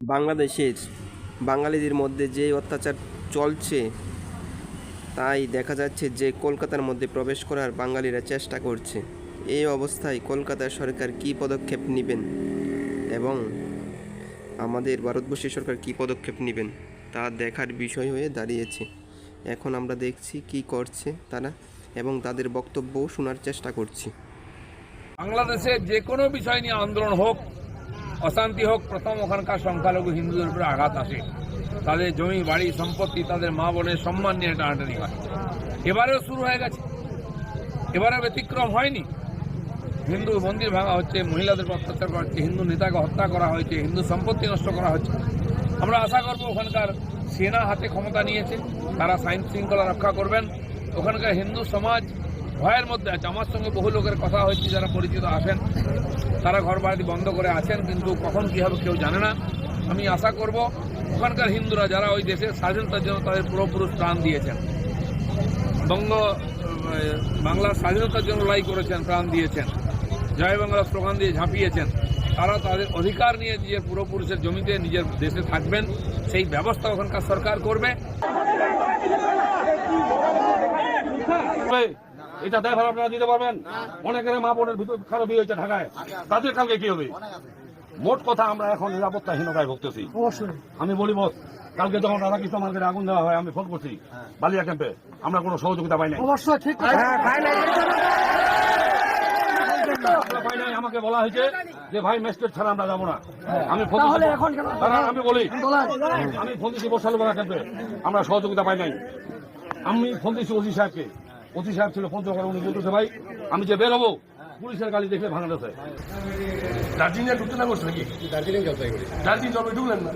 বাংলাদেশের বাঙালিদের মধ্যে যে অত্যাচার চলছে, তাই দেখা যাচ্ছে যে কলকাতার মধ্যে প্রবেশ করার বাঙালিরা চেষ্টা করছে। এই অবস্থায় কলকাতার সরকার কী পদক্ষেপ নেবেন এবং আমাদের ভারতবর্ষের সরকার কী পদক্ষেপ নেবেন, তা দেখার বিষয় হয়ে দাঁড়িয়েছে। এখন আমরা দেখছি কি করছে তারা এবং তাদের বক্তব্য শোনার চেষ্টা করছি। বাংলাদেশে যে কোনো বিষয় নিয়ে আন্দোলন হোক অশান্তি হোক, প্রথম ওখানকার সংখ্যালঘু হিন্দুদের উপরে আঘাত আসে। তাদের জমি, বাড়ি, সম্পত্তি, তাদের মা বোনের সম্মান নিয়ে টানাটানি হয়। এবারেও শুরু হয়ে গেছে। এবারে ব্যতিক্রম হয়নি। হিন্দু মন্দির ভাঙা হচ্ছে, মহিলাদের অত্যাচার করা হচ্ছে, হিন্দু নেতাকে হত্যা করা হয়েছে, হিন্দু সম্পত্তি নষ্ট করা হচ্ছে। আমরা আশা করব ওখানকার সেনা হাতে ক্ষমতা নিয়েছে, তারা আইন শৃঙ্খলা রক্ষা করবেন। ওখানকার হিন্দু সমাজ ভয়ের মধ্যে আছে। আমার সঙ্গে বহু লোকের কথা হয়েছে, যারা পরিচিত আছেন। তারা ঘর বাড়ি বন্ধ করে আছেন, কিন্তু কখন কী হবে কেউ জানে না আমি আশা করব ওখানকার হিন্দুরা যারা ওই দেশের স্বাধীনতার জন্য তাদের পুরোপুরুষ প্রাণ দিয়েছেন, বঙ্গ বাংলার স্বাধীনতার জন্য লড়াই করেছেন, প্রাণ দিয়েছেন, জয় বাংলা স্লোগান দিয়ে ঝাঁপিয়েছেন, তারা তাদের অধিকার নিয়ে নিজের পূর্বপুরুষের জমিতে নিজের দেশে থাকবেন, সেই ব্যবস্থা ওখানকার সরকার করবে। এটা দেখার আপনারা দিতে পারবেন। অনেকের মা বোনের ভিতর খারাপ হয়েছে ঢাকায় তাদের কালকে কি হবে? মোট কথা আমরা এখন নিরাপত্তাহীনতায় ভুগতেছি। আমি বলি বস কালকে যখন রাধাকৃষ্ণ মার্কেটে আগুন দেওয়া হয় আমি ফোন করছি বালিয়া ক্যাম্পে। আমরা কোনো সহযোগিতা পাই নাই। অবশ্যই ঠিক পাই নাই। আমাকে বলা হয়েছে যে ভাই ম্যাজিস্ট্রেট ছাড়া আমরা যাব না। আমি তাহলে এখন আমি বলি। আমি ফোন দিচ্ছি বর্ষালুপাড়া ক্যাম্পে। আমরা সহযোগিতা পাই নাই। আমি ফোন দিচ্ছি ওসি সাহেবকে। ওসি সাহেব ছিল ফোন করে উনি বলতেছে ভাই আমি যে বেরোবো পুলিশের গাড়ি দেখলে ভাঙা গেছে দার্জিলিং ঢুকতে না করছে নাকি? দার্জিলিং জলপাইগুড়ি দার্জিলিং জলপাই ঢুকলেন না?